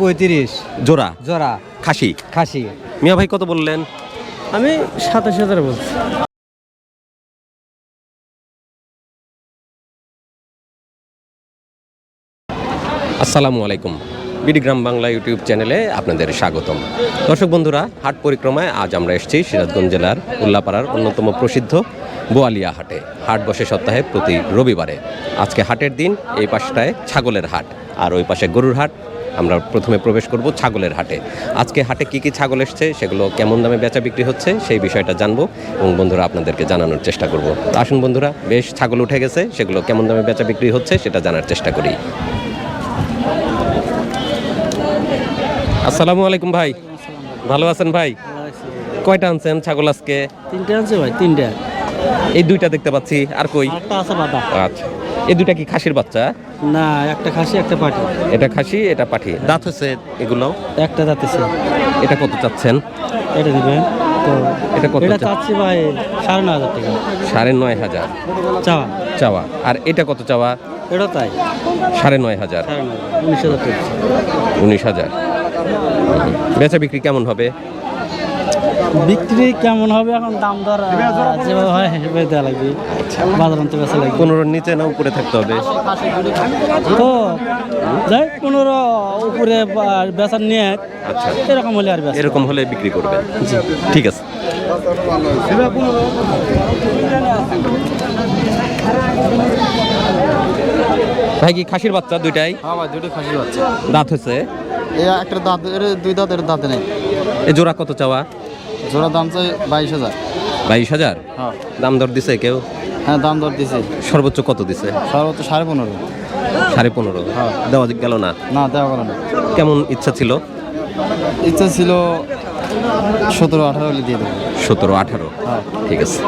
পঁয়ত্রিশ। জোড়া? জোড়া। খাসি? খাসি। মিয়া ভাই কত বললেন? আমি সাতাশ হাজার বলছি। আসসালামু আলাইকুম। বিডি গ্রাম বাংলা ইউটিউব চ্যানেলে আপনাদের স্বাগতম। দর্শক বন্ধুরা হাট পরিক্রমায় আজ আমরা এসেছি সিরাজগঞ্জ জেলার উল্লাপাড়ার অন্যতম প্রসিদ্ধ বোয়ালিয়া হাটে। হাট বসে সপ্তাহে প্রতি রবিবারে। আজকে হাটের দিন এই পাশটায় ছাগলের হাট। আর ওই পাশে গরুর হাট। আমরা প্রথমে প্রবেশ করব ছাগলের হাটে। আজকে হাটে কি কি ছাগল এসছে সেগুলো কেমন দামে বেচা বিক্রি হচ্ছে সেই বিষয়টা জানব এবং বন্ধুরা আপনাদেরকে জানানোর চেষ্টা করব। তো আসুন বন্ধুরা বেশ ছাগল উঠে গেছে সেগুলো কেমন দামে বেচা বিক্রি হচ্ছে সেটা জানার চেষ্টা করি। আসসালামু আলাইকুম ভাই। ভালো আছেন ভাই? কয়টা আনছেন ছাগল আজকে? তিনটে আছে ভাই তিনটে। এই দুইটা দেখতে পাচ্ছি আর কই? আচ্ছা। এই দুইটা কি খাসির বাচ্চা? না একটা খাসি একটা পাটি। এটা খাসি এটা পাঠি দাঁত হচ্ছে এগুলো? একটা যাতেছে এটা কত চাচ্ছেন? এটা দিবেন। তো এটা কত এটা চাচ্ছি ভাই সাড়ে নয় হাজার টাকা। সাড়ে নয় হাজার। চাওয়া। চাওয়া। আর এটা কত চাওয়া? এটা তাই। সাড়ে নয় হাজার। উনিশ হাজার উনিশ হাজার। বেচা বিক্রি কেমন হবে? বিক্রি কেমন হবে এখন? দাম দর যেভাবে হয় সেভাবে দেওয়া লাগবে। বাজার আনতে বেচা লাগবে। পনেরোর নিচে না উপরে থাকতে হবে? তো যাই পনেরো উপরে বা- বেচার নিয়ে আচ্ছা। এরকম হলে আর এরকম হলে বিক্রি করবেন ঠিক আছে। ভাই কি খাসির বাচ্চা দুইটাই? হ্যাঁ ভাই দুটো খাসি হচ্ছে দাঁত হয়েছে? এই একটা দাঁত এর দুই দাঁত এর দাঁতে নেই। এ জোড়া কত চাওয়া? জোড়া দাম চাই বাইশ হাজার। বাইশ হাজার? হ্যাঁ। দাম দর দিছে কেউ? হ্যাঁ দাম দর দিছে। সর্বোচ্চ কত দিছে? সর্বোচ্চ সাড়ে পনেরো। সাড়ে পনেরো? হ্যাঁ। দেওয়া গেল না? না দেওয়া গেল না। কেমন ইচ্ছা ছিল? ইচ্ছা ছিল সতেরো আঠারো দিয়ে দেবো। সতেরো আঠারো। ঠিক আছে।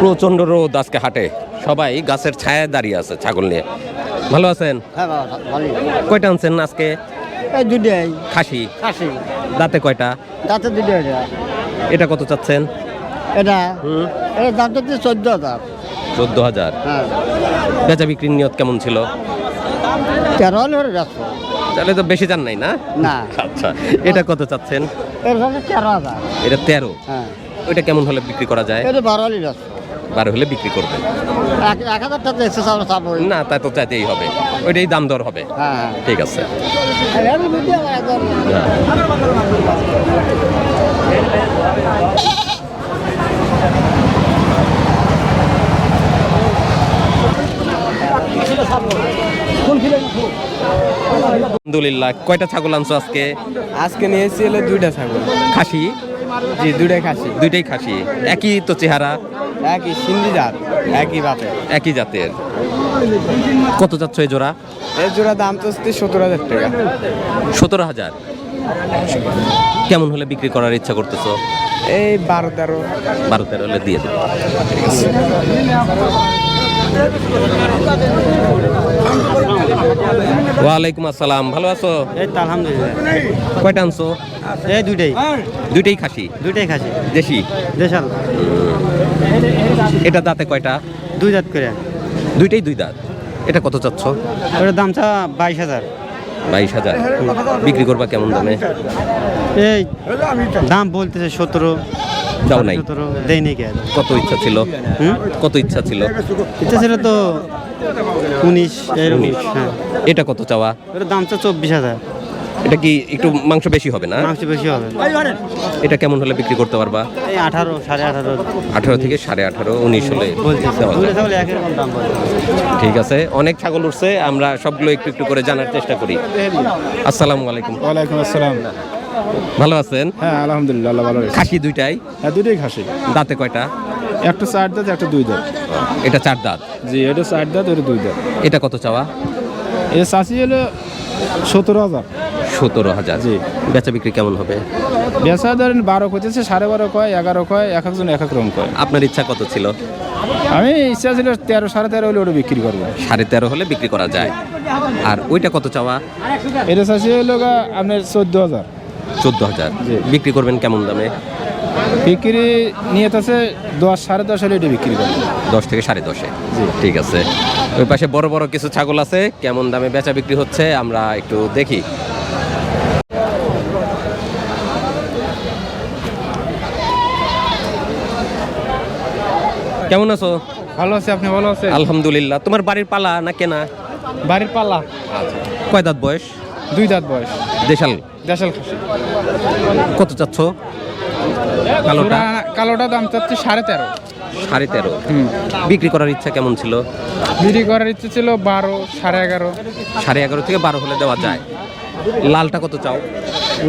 প্রচণ্ড রোদ আজকে হাটে। সবাই গাছের ছায়ায় দাঁড়িয়ে আছে ছাগল নিয়ে। ভালো আছেন? হ্যাঁ কয়টা আনছেন আজকে? দুটাই খাসি। খাসি। দাঁতে কয়টা? দাঁতে দুটো এটা কত চাচ্ছেন? এটা? হুম। এটা দাম তো চোদ্দ হাজার। চোদ্দ হাজার। হ্যাঁ। বেচা বিক্রির নিয়ত কেমন ছিল? তেরো হলে তাহলে তো বেশি যান নাই না? না। আচ্ছা এটা কত চাচ্ছেন? এর তেরো হাজার। এটা তেরো। হ্যাঁ। ওইটা কেমন হলে বিক্রি করা যায়? এটা বারো হলে বারো হলে বিক্রি করবেন। এক এক হাজার টাকা এক্সেস না তা তো চাইতেই হবে। ওইটাই দাম দর হবে। হ্যাঁ হ্যাঁ। ঠিক আছে। হ্যাঁ। আলহামদুলিল্লাহ কয়টা ছাগল আনছো আজকে? আজকে নিয়েছি হলো দুইটা ছাগল। খাসি? জি দুইটাই খাসি। দুইটাই খাসি। একই তো চেহারা? একই সিন্ধি জাত একই বাপে। একই জাতের। কত যাচ্ছ এই জোড়া? এই জোড়া দাম তো সত্তর হাজার টাকা। সতেরো হাজার। কেমন হলে বিক্রি করার ইচ্ছা করতেছো? এই বারো তেরো। বারো তেরো হলে দিয়ে দেবো। ওয়ালাইকুম আসসালাম। ভালো আছো? এই তো আলহামদুলিল্লাহ। কয়টা আনছো? এই দুইটাই। দুইটাই খাসি? দুইটাই খাসি। দেশি? দেশাল। এটা দাঁতে কয়টা? দুই দাঁত করে। দুইটাই দুই দাঁত। এটা কত চাচ্ছ? ওটার দাম চা বাইশ হাজার। বাইশ হাজার। বিক্রি করবা কেমন দামে? এই দাম বলতেছে সতেরো। দাও নাই। নাকি আর কত ইচ্ছা ছিল? হুম? কত ইচ্ছা ছিল? ইচ্ছা ছিল তো উনিশ এরকম উনিশ। হ্যাঁ। এটা কত চাওয়া? ওটার দাম চা চব্বিশ হাজার। এটা কি একটু মাংস বেশি হবে না? মাংস বেশি হবে। এটা কেমন হলে বিক্রি করতে পারবা? এই আঠারো সাড়ে আঠারো। আঠারো থেকে সাড়ে আঠারো উনিশ হলে ঠিক আছে অনেক ছাগল উঠছে আমরা সবগুলো একটু একটু করে জানার চেষ্টা করি। আসসালামু আলাইকুম। ওয়ালাইকুম আসসালাম। ভালো আছেন? হ্যাঁ আলহামদুলিল্লাহ আল্লাহ ভালো খাসি দুইটাই? হ্যাঁ দুটোই খাসি। দাঁতে কয়টা? একটা চার দাঁত একটা দুই দাঁত। এটা চার দাঁত? জি এটা চার দাঁত ওটা দুই দাঁত। এটা কত চাওয়া? এটা চাষি হলো সতেরো হাজার। সতেরো হাজার। জি। বেচা বিক্রি কেমন হবে? বেচা ধরেন বারো কইতেছে সাড়ে বারো কয় এগারো কয় এক একজন এক এক রকম কয়। আপনার ইচ্ছা কত ছিল? আমি ইচ্ছা ছিল তেরো সাড়ে তেরো হলে ওটা বিক্রি করব। সাড়ে তেরো হলে বিক্রি করা যায়। আর ওইটা কত চাওয়া? এটা চাষি হলো আপনার চোদ্দ হাজার। চোদ্দ হাজার। বিক্রি করবেন কেমন দামে? বিক্রি নিয়ে আছে দশ সাড়ে দশ হলে এটা বিক্রি করব। দশ থেকে সাড়ে দশে। ঠিক আছে। ওই পাশে বড় বড় কিছু ছাগল আছে কেমন দামে বেচা বিক্রি হচ্ছে আমরা একটু দেখি। কেমন আছো? ভালো আছি আপনি ভালো আছেন? আলহামদুলিল্লাহ। তোমার বাড়ির পালা না কেনা? বাড়ির পাল্লা কয় দাঁত বয়স? দুই দাঁত বয়স। দেশাল। দেশাল খাসি কত চাচ্ছ? কালোটা? কালোটা দাম চাচ্ছি সাড়ে তেরো। সাড়ে তেরো। বিক্রি করার ইচ্ছা কেমন ছিল? বিক্রি করার ইচ্ছা ছিল বারো সাড়ে এগারো। সাড়ে এগারো থেকে বারো হলে দেওয়া যায়। লালটা কত চাও?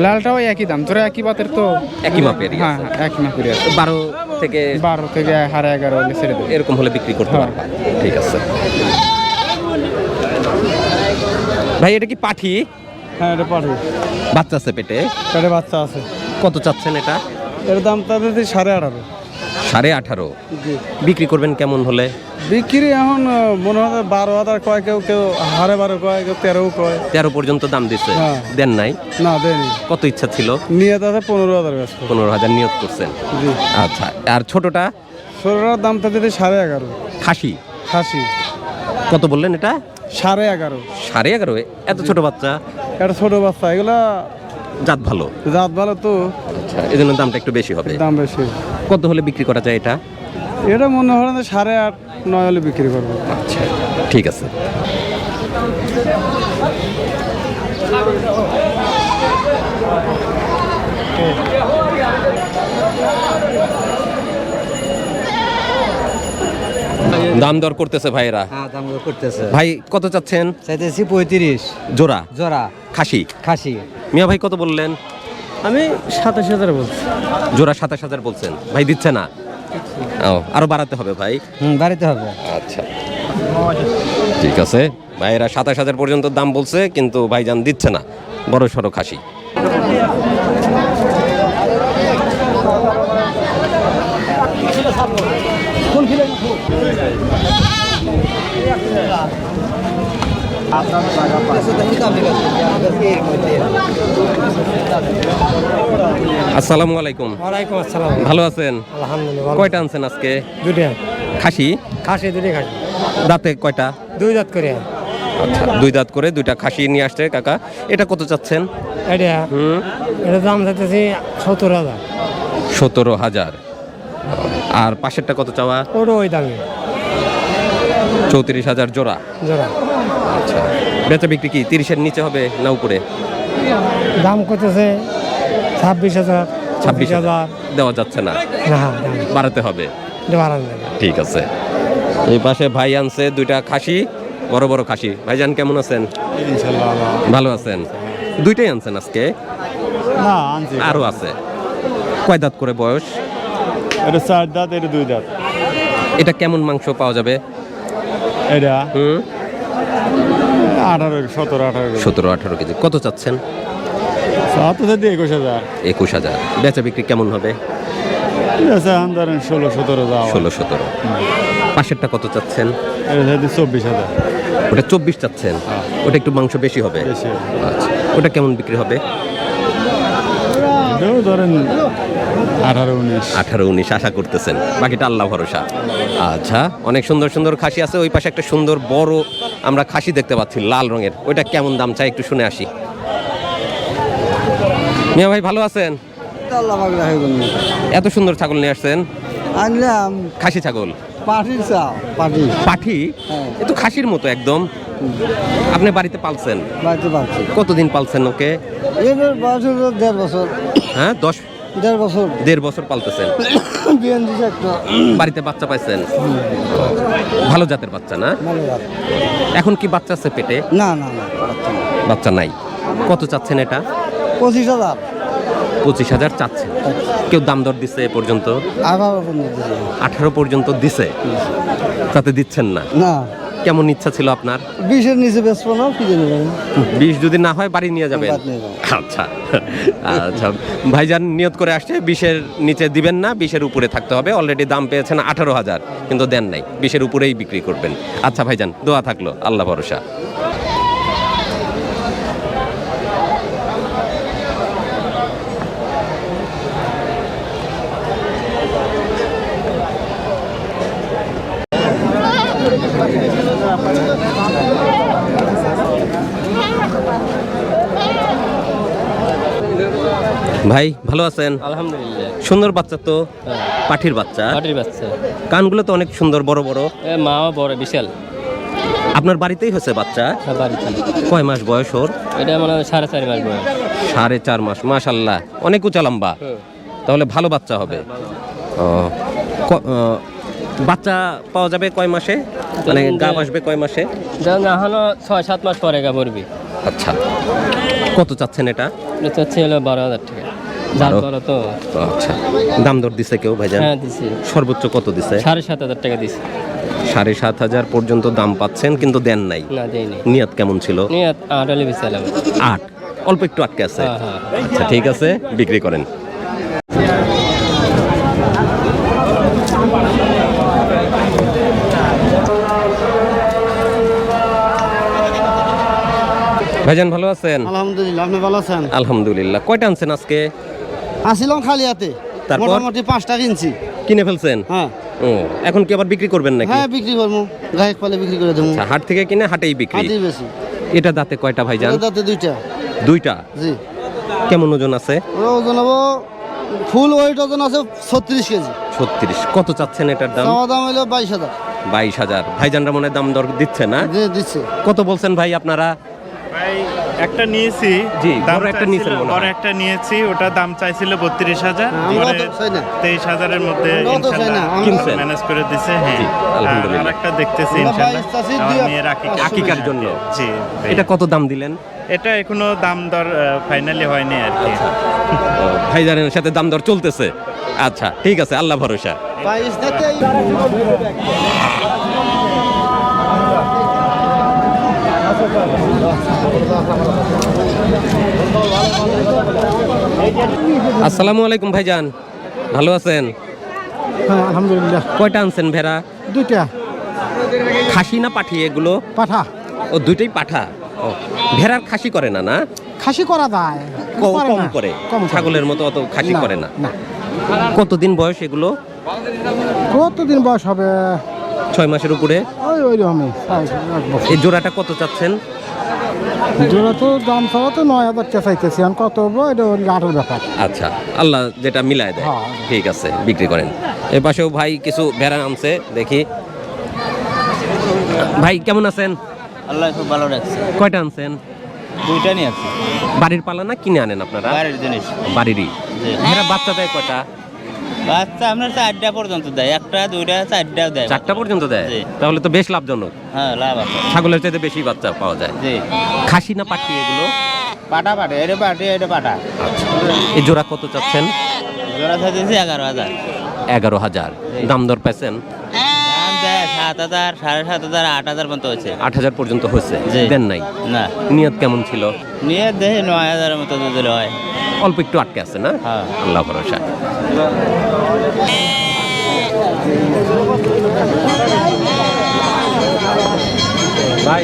লালটাও একই দাম তোরা একই বাতের তো। একই মাপের হ্যাঁ হ্যাঁ, একই মাপের বারো থেকে বারো থেকে সাড়ে এগারো হলে ছেড়ে দেবে। এরকম হলে বিক্রি করতে হ্যাঁ। পারবা। ঠিক আছে। ভাই এটা কি পাঠি? হ্যাঁ এটা পাঠি। বাচ্চা আছে পেটে? পেটে বাচ্চা আছে। কত চাচ্ছেন এটা? এর দাম তাদের সাড়ে আঠারো। সাড়ে আঠারো। বিক্রি করবেন কেমন হলে? বিক্রি এখন মনে হয় বারো হাজার কয় কেউ কেউ হারে বারো কয় কেউ তেরো কয়। তেরো পর্যন্ত দাম দিচ্ছে হ্যাঁ। দেন নাই? না দেন কত ইচ্ছা ছিল? নিয়ে তাতে পনেরো হাজার পনেরো হাজার নিয়োগ করছেন। আচ্ছা আর ছোটটা? ষোলোটার দাম তাদের সাড়ে এগারো। খাসি? খাসি। কত বললেন এটা? সাড়ে এগারো। সাড়ে এগারো? এত ছোট বাচ্চা? এটা ছোট বাচ্চা এগুলা জাত ভালো? জাত ভালো তো। আচ্ছা এই জন্য দামটা একটু বেশি হবে। দাম বেশি। কত হলে বিক্রি করা যায় এটা? এটা মনে হয় যে সাড়ে আট নয় হলে বিক্রি করব। আচ্ছা ঠিক আছে। দাম দর করতেছে ভাইরা হ্যাঁ দাম করতেছে। ভাই কত চাচ্ছেন? চাইতেছি পঁয়ত্রিশ। জোড়া? জোড়া। খাসি? খাসি। মিয়া ভাই কত বললেন? আমি সাতাশ হাজার বলছি। জোড়া সাতাশ হাজার বলছেন। ভাই দিচ্ছে না? ও আরও বাড়াতে হবে ভাই। হুম বাড়িতে হবে। আচ্ছা। ঠিক আছে। ভাইয়েরা সাতাশ হাজার পর্যন্ত দাম বলছে কিন্তু ভাইজান দিচ্ছে না। বড় সড়ো খাসি। আসসালামু আলাইকুম। ওয়ালাইকুম আসসালাম। ভালো আছেন? আলহামদুলিল্লাহ কয়টা আনছেন আজকে? দুটা খাসি? খাসি খাসি। দাঁতে কয়টা? দুই দাঁত করে। আচ্ছা দুই দাঁত করে দুইটা খাসি নিয়ে আসছে কাকা। এটা কত চাচ্ছেন? এটা? হুম। এটা দাম চাইতেছি সত্তর হাজার। সতেরো হাজার। আর পাশেরটা কত চাওয়া? ওটা ওই দামে। চৌত্রিশ হাজার জোড়া। জোড়া। আচ্ছা। বেচা বিক্রি কি তিরিশের নিচে হবে না উপরে? দাম করতেছে ছাব্বিশ হাজার ছাব্বিশ হাজার। দেওয়া যাচ্ছে না? বাড়াতে হবে? ঠিক আছে। এই পাশে ভাই আনছে দুইটা খাসি বড় বড় খাসি। ভাইজান কেমন আছেন? ভালো। আছেন? দুইটাই আনছেন আজকে? না আরও আছে। কয় দাঁত করে বয়স? এটা চার দাঁত এটা দুই দাঁত। এটা কেমন মাংস পাওয়া যাবে? এটা? হুম? আঠারো সতেরো আঠারো সতেরো আঠারো কেজি। কত চাচ্ছেন? একুশ হাজার। একুশ হাজার। বেচা বিক্রি কেমন হবে? ধরেন ষোলো সতেরো ষোলো সতেরো। পাশেরটা কত চাচ্ছেন? চব্বিশ হাজার। ওটা চব্বিশ চাচ্ছেন? ওটা একটু মাংস বেশি হবে? আচ্ছা। ওটা কেমন বিক্রি হবে? ধরেন আঠারো উনিশ। আঠারো উনিশ আশা করতেছেন। বাকিটা আল্লাহ ভরসা। আচ্ছা অনেক সুন্দর সুন্দর খাসি আছে। ওই পাশে একটা সুন্দর বড় আমরা খাসি দেখতে পাচ্ছি লাল রঙের। ওইটা কেমন দাম চাই একটু শুনে আসি। মিয়া ভাই ভালো আছেন? এত সুন্দর ছাগল নিয়ে আসছেন। আনলাম। খাসি ছাগল? পাটি পাঠি হ্যাঁ। এ তো খাসির মতো একদম। আপনি বাড়িতে পালছেন? বাড়িতে পাচ্ছি কতদিন পালছেন ওকে? বয়স হলো দেড় বছর। হ্যাঁ দশ দেড় বছর। দেড় বছর পালতেছেন। দিছে বাড়িতে বাচ্চা পাইছেন? ভালো জাতের বাচ্চা না? এখন কি বাচ্চা আছে পেটে? না না না বাচ্চা নাই। কত চাচ্ছেন এটা? পঁচিশ হাজার। পঁচিশ হাজার চাচ্ছেন কেউ দাম দর দিচ্ছে এ পর্যন্ত? আঠারো পর্যন্ত দিছে। তাতে দিচ্ছেন না? না। কেমন ইচ্ছা ছিল আপনার? বিশের নিচে বেচবো না কি জানি বিশ যদি না হয় বাড়ি নিয়ে যাবেন। আচ্ছা আচ্ছা। ভাইজান নিয়ত করে আসছে বিশের নিচে দিবেন না বিশের উপরে থাকতে হবে। অলরেডি দাম পেয়েছেন আঠারো হাজার কিন্তু দেন নাই। বিশের উপরেই বিক্রি করবেন। আচ্ছা ভাইজান দোয়া থাকল আল্লাহ ভরসা। ভাই ভালো আছেন? আলহামদুলিল্লাহ। সুন্দর বাচ্চা তো? পাঠির বাচ্চা? পাটির বাচ্চা। কানগুলো তো অনেক সুন্দর বড় বড়। মাও বড় বিশাল। আপনার বাড়িতেই হয়েছে বাচ্চা? হ্যাঁ, বাড়িতে। কয় মাস বয়স ওর? এটা মানে সাড়ে চার মাস বয়স। সাড়ে চার মাস মাশাল্লাহ। অনেক উঁচা লম্বা। তাহলে ভালো বাচ্চা হবে। ও, বাচ্চা পাওয়া যাবে কয় মাসে? মানে গাব আসবে কয় মাসে? যেমন এখনও ছয় সাত মাস পরে গা মরবি আচ্ছা। কত চাচ্ছেন এটা? এটা হচ্ছে হলো বারো হাজার টাকা? তো। আচ্ছা। দাম দর দিছে কেউ ভাইজান? হ্যাঁ দিছি। সর্বোচ্চ কত দিছে? সাড়ে সাত হাজার টাকা দিছি। সাড়ে সাত হাজার পর্যন্ত দাম পাচ্ছেন কিন্তু দেন নাই। না দেয়নি নিয়ত কেমন ছিল? আট। অল্প একটু আটকে আছে। হ্যাঁ হ্যাঁ। আচ্ছা ঠিক আছে বিক্রি করেন। ভাইজান ভালো আছেন? আলহামদুলিল্লাহ আপনি ভালো আছেন? আলহামদুলিল্লাহ। কয়টা আনছেন আজকে? আসিলাম খালি হাতে তারপর? মোটামুটি পাঁচটা কিনছি। কিনে ফেলছেন? হ্যাঁ। ও এখন কি আবার বিক্রি করবেন নাকি? হ্যাঁ বিক্রি করব। গায়ক পালে বিক্রি করে দেবো। আচ্ছা হাট থেকে কিনে হাটেই বিক্রি। বেশি। এটা দাঁতে কয়টা ভাইজান? দাঁতে দুইটা। দুইটা? জি। কেমন ওজন আছে? ওজন হব ফুল ওয়েট ওজন আছে ছত্রিশ কেজি। ছত্রিশ। কত চাচ্ছেন এটার দাম? দাম হলো বাইশ হাজার। বাইশ হাজার। ভাইজানরা মনে দাম দর দিচ্ছে না? দিচ্ছে। কত বলছেন ভাই আপনারা? একটা নিয়েছি। জি, দাম একটা নিয়েছেন মনে হয়। একটা নিয়েছি ওটা দাম চাইছিল বত্রিশ হাজার। তেইশ হাজারের মধ্যে? ম্যানেজ করে দিছে হ্যাঁ। আর একটা দেখতেছি আকিকার জন্য? জি এটা কত দাম দিলেন? এটা এখনও দাম দর ফাইনালি হয়নি আর কি। ভাইজানের সাথে দাম দর চলতেছে। আচ্ছা ঠিক আছে আল্লাহ ভরসা। আসসালামু আলাইকুম ভাইজান। ভালো আছেন? হ্যাঁ আলহামদুলিল্লাহ। কয়টা আনছেন ভেড়া? দুইটা। খাসি না পাঠি এগুলো? পাঠা। ও দুইটাই পাঠা? ও ভেড়ার খাসি করে না না? খাসি করা যায় কম করে। ছাগলের মতো অত খাসি করে না। কতদিন বয়স এগুলো? কতদিন বয়স হবে? ছয় মাসের উপরে? ওই ওই এই জোড়াটা কত চাচ্ছেন? জোড়া তো দাম চাওয়া তো নয় হাজার চাইতেছি। কত হব? এটা আটের ব্যাপার। আচ্ছা আল্লাহ যেটা মিলায় দেয়। হ্যাঁ। ঠিক আছে বিক্রি করেন। এ পাশেও ভাই কিছু ভেড়া আনছে দেখি। ভাই কেমন আছেন? আল্লাহ খুব ভালো রাখছে। কয়টা আনছেন? দুইটা নিয়ে আছে। বাড়ির পালা না কিনে আনেন আপনারা? বাড়ির জিনিস। বাড়িরই। ভেড়া বাচ্চা দেয় কয়টা? বাচ্চা আপনার চারটা পর্যন্ত দেয় একটা দুইটা চারটাও দেয়। চারটা পর্যন্ত দেয়? তাহলে তো বেশ লাভজনক। হ্যাঁ লাভ আছে। ছাগলের চাইতে বেশি বাচ্চা পাওয়া যায়। জি। খাসি না পাটি এগুলো? পাটা পাটে এটা পাটে এটা পাটা। এই জোড়া কত চাচ্ছেন? জোড়া থাকতেছে এগারো হাজার। এগারো হাজার। দাম দর পেয়েছেন সাত হাজার সাড়ে সাত হাজার আট হাজার পর্যন্ত হচ্ছে আট হাজার পর্যন্ত হয়েছে। জি। দেন নাই? না। নিয়ত কেমন ছিল? নিয়ে দেখে নয় হাজারের মতো দিলে হয়। অল্প একটু আটকে আছে না? হ্যাঁ। আল্লাহ ভরসা। ভাই।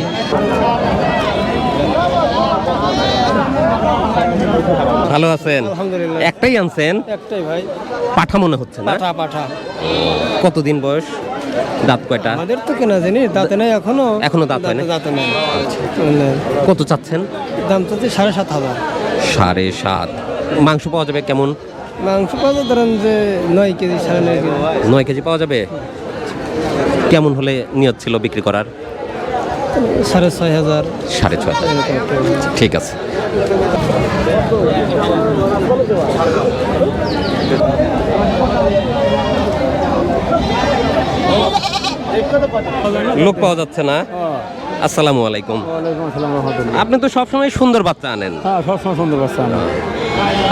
ভালো আছেন? একটাই আনছেন? একটাই ভাই। পাঠা মনে হচ্ছে না? পাঠা পাঠা। কতদিন বয়স? দাঁত কয়টা? আমাদের তো কেনা জানি দাঁতে নাই এখনও। এখনও দাঁত হয় না দাঁতে নাই। কত চাচ্ছেন? দাম তো সাড়ে সাত হাজার। সাড়ে সাত। মাংস পাওয়া যাবে কেমন? মাংস পাওয়া যাবে ধরেন যে নয় কেজি সাড়ে নয় কেজি। নয় কেজি পাওয়া যাবে? কেমন হলে নিয়ত ছিল বিক্রি করার? সাড়ে ছয় হাজার। সাড়ে ছয় ঠিক আছে। লোক পাওয়া যাচ্ছে না? আসসালামু আলাইকুম। আপনি তো সবসময় সুন্দর বাচ্চা আনেন। হ্যাঁ সবসময় সুন্দর বাচ্চা আনা।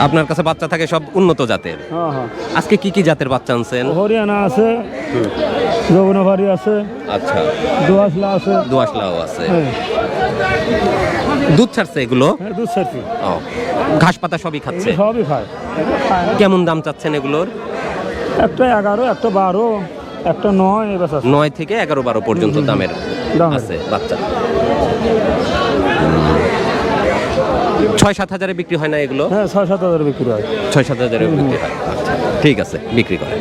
আপনার কাছে বাচ্চা থাকে সব উন্নত জাতের। হ্যাঁ হ্যাঁ। আজকে কি কি জাতের বাচ্চা আনছেন? হরিয়ানা আছে যমুনাবাড়ি আছে আচ্ছা। দোয়াশলা আছে। দোয়াশলাও আছে। হ্যাঁ। দুধ ছাড়ছে এগুলো? দুধ ছাড়ছি। ও ঘাস পাতা সবই খাচ্ছে? সবই খায়। কেমন দাম চাচ্ছেন এগুলোর? একটা এগারো একটা বারো একটা নয় নয় থেকে এগারো বারো পর্যন্ত দামের। আছে বাচ্চা। ছয় সাত হাজারে বিক্রি হয় না এগুলো? হ্যাঁ ছয় সাত হাজার বিক্রি হয়। ছয় সাত হাজারে বিক্রি হয়। আচ্ছা ঠিক আছে বিক্রি করে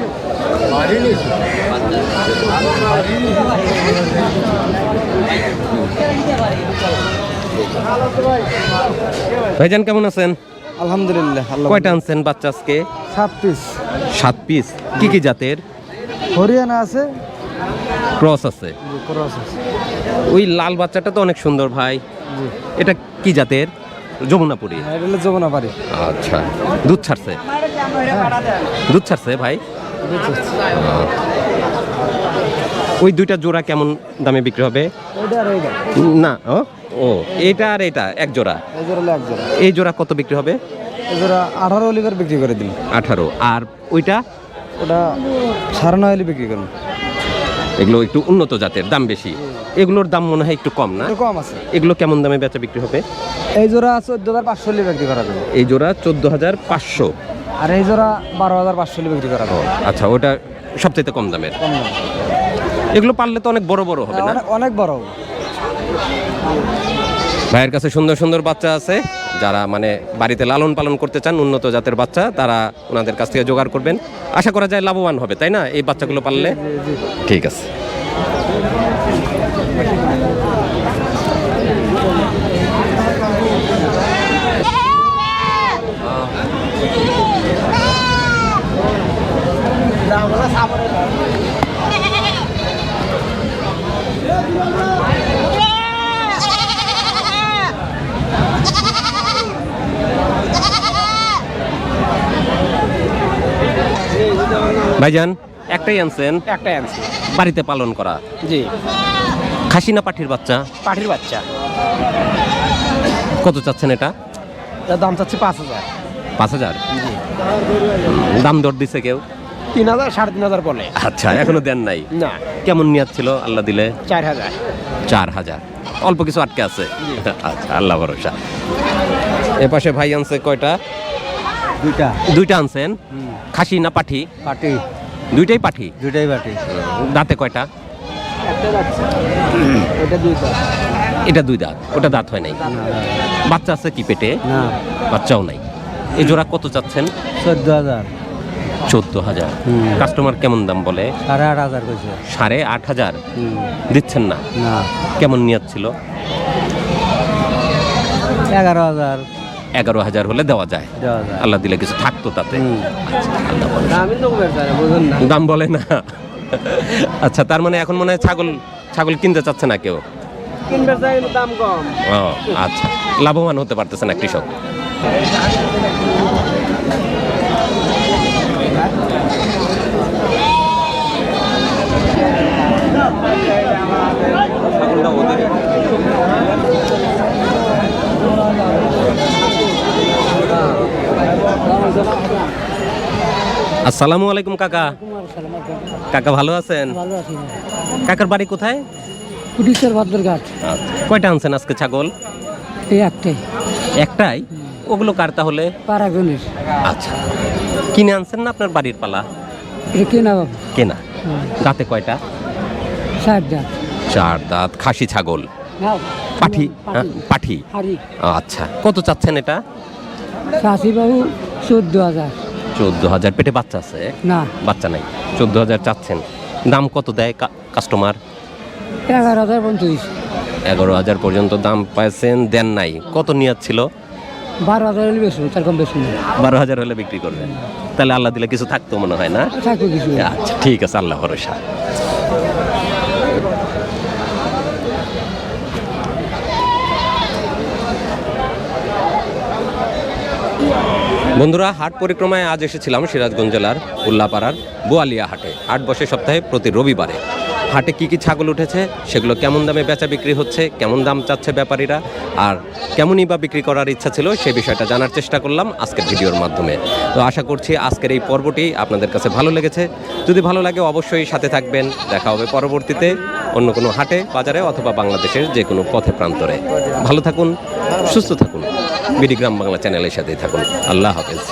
ভাইজান কেমন আছেন? আলহামদুলিল্লাহ কয়টা আনছেন বাচ্চা আজকে? সাত পিস। সাত পিস। কি কি জাতের? হরিয়ানা আছে ক্রস আছে। ওই লাল বাচ্চাটা তো অনেক সুন্দর ভাই। এটা কি জাতের? যমুনাপুরি। হলো যমুনাবাড়ি আচ্ছা। দুধ ছাড়ছে? দুধ ছাড়ছে ভাই? ওই দুইটা জোড়া কেমন দামে বিক্রি হবে? না ও এটা আর এটা এক জোড়া। এই জোড়া কত বিক্রি হবে? এই জোড়া আঠারো অলিভার বিক্রি করে দিন আঠারো। আর ওইটা? ওটা সাড়ে নয় বিক্রি করুন। এগুলো একটু উন্নত জাতের দাম বেশি। এগুলোর দাম মনে হয় একটু কম না? কম আছে। এগুলো কেমন দামে বেচা বিক্রি হবে? এই জোড়া চোদ্দ হাজার পাঁচশো বিক্রি করা যাবে। এই জোড়া চোদ্দ হাজার পাঁচশো। আর এই জোড়া বারো হাজার পাঁচশো বিক্রি করা যাবে। আচ্ছা ওটা সবচেয়ে কম দামের। এগুলো পারলে তো অনেক বড় বড় হবে না? অনেক অনেক বড় ভাইয়ের কাছে সুন্দর সুন্দর বাচ্চা আছে। যারা মানে বাড়িতে লালন পালন করতে চান উন্নত জাতের বাচ্চা তারা ওনাদের কাছ থেকে জোগাড় করবেন। আশা করা যায় লাভবান হবে তাই না? এই বাচ্চাগুলো পাললে। ঠিক আছে। ভাইজান একটাই আনছেন একটাই আনছি বাড়িতে পালন করা। জি। খাসি না পাঠির বাচ্চা? পাঠির বাচ্চা। কত চাচ্ছেন এটা? তার দাম চাচ্ছি পাঁচ হাজার। পাঁচ হাজার? দাম দর দিছে কেউ? তিন হাজার সাড়ে তিন হাজার বলে। আচ্ছা এখনও দেন নাই। না। কেমন নিয়াত ছিল আল্লাহ দিলে? চার হাজার। চার হাজার। অল্প কিছু আটকে আছে। আচ্ছা আল্লাহ ভরসা। এ পাশে ভাই আনছে কয়টা? দুইটা। দুইটা আনছেন? খাসি না পাঠি? পাটি দুইটাই পাঠি? দুইটাই পাটি দাঁতে কয়টা? এটা দুই দাঁত। ওটা দাঁত হয় নাই? বাচ্চা আছে কি পেটে? না। বাচ্চাও নাই। এই জোড়া কত চাচ্ছেন? চোদ্দ হাজার। চোদ্দ হাজার। কাস্টমার কেমন দাম বলে? সাড়ে আট হাজার কইছে। সাড়ে আট হাজার? দিচ্ছেন না? না। কেমন নিয়াত ছিল? এগারো হাজার। এগারো হাজার হলে দেওয়া যায়। আল্লাহ দিলে কিছু থাকতো তাতে। আচ্ছা, দাম বলে না। আচ্ছা তার মানে এখন মনে হয় ছাগল ছাগল কিনতে চাচ্ছে না কেউ? দাম কম। ও আচ্ছা। লাভবান হতে পারতেছে না কৃষক। আসসালামু আলাইকুম কাকা। কাকা ভালো আছেন? কাকার বাড়ি কোথায়? ভদ্রঘাট। আচ্ছা। কয়টা আনছেন আজকে ছাগল? এই একটাই। একটাই? ওগুলো কার তাহলে? পারাগনের আচ্ছা কিনে আনছেন না আপনার বাড়ির পালা? কেনা বাবু। কেনা। দাঁতে কয়টা? দাঁত। চার দাঁত খাসি ছাগল। পাঠি হ্যাঁ, পাঠি। আচ্ছা কত চাচ্ছেন এটা? চাষি বাবু চোদ্দ হাজার। চোদ্দ হাজার। পেটে বাচ্চা আছে? না। বাচ্চা নাই। চোদ্দ হাজার চাচ্ছেন। দাম কত দেয় কাস্টমার এগারো হাজার পঞ্চল্লিশ এগারো হাজার পর্যন্ত দাম পাইছেন দেন নাই। কত নিয়াত ছিল? বারো হাজার হলে বেশি তার কম বেশি বারো হাজার হলে বিক্রি করবেন। তাহলে আল্লাহ দিলে কিছু থাকতো মনে হয় না? থাকবে কিছু। আচ্ছা ঠিক আছে আল্লাহ ভরসা। বন্ধুরা, হাট পরিক্রমায় আজ এসেছিলাম সিরাজগঞ্জ জেলার উল্লাপাড়ার বোয়ালিয়া হাটে। হাট বসে সপ্তাহে প্রতি রবিবারে। হাটে কি কি ছাগল উঠেছে, সেগুলো কেমন দামে বেচা বিক্রি হচ্ছে, কেমন দাম চাচ্ছে ব্যাপারীরা, আর কেমনই বা বিক্রি করার ইচ্ছা ছিল সেই বিষয়টা জানার চেষ্টা করলাম আজকের ভিডিওর মাধ্যমে। তো আশা করছি আজকের এই পর্বটি আপনাদের কাছে ভালো লেগেছে। যদি ভালো লাগে, অবশ্যই সাথে থাকবেন। দেখা হবে পরবর্তীতে অন্য কোনো হাটে, বাজারে অথবা বাংলাদেশের যে কোনো পথে প্রান্তরে। ভালো থাকুন। সুস্থ থাকুন। বিডি গ্রাম বাংলা চ্যানেলের সাথেই থাকুন। আল্লাহ হাফেজ।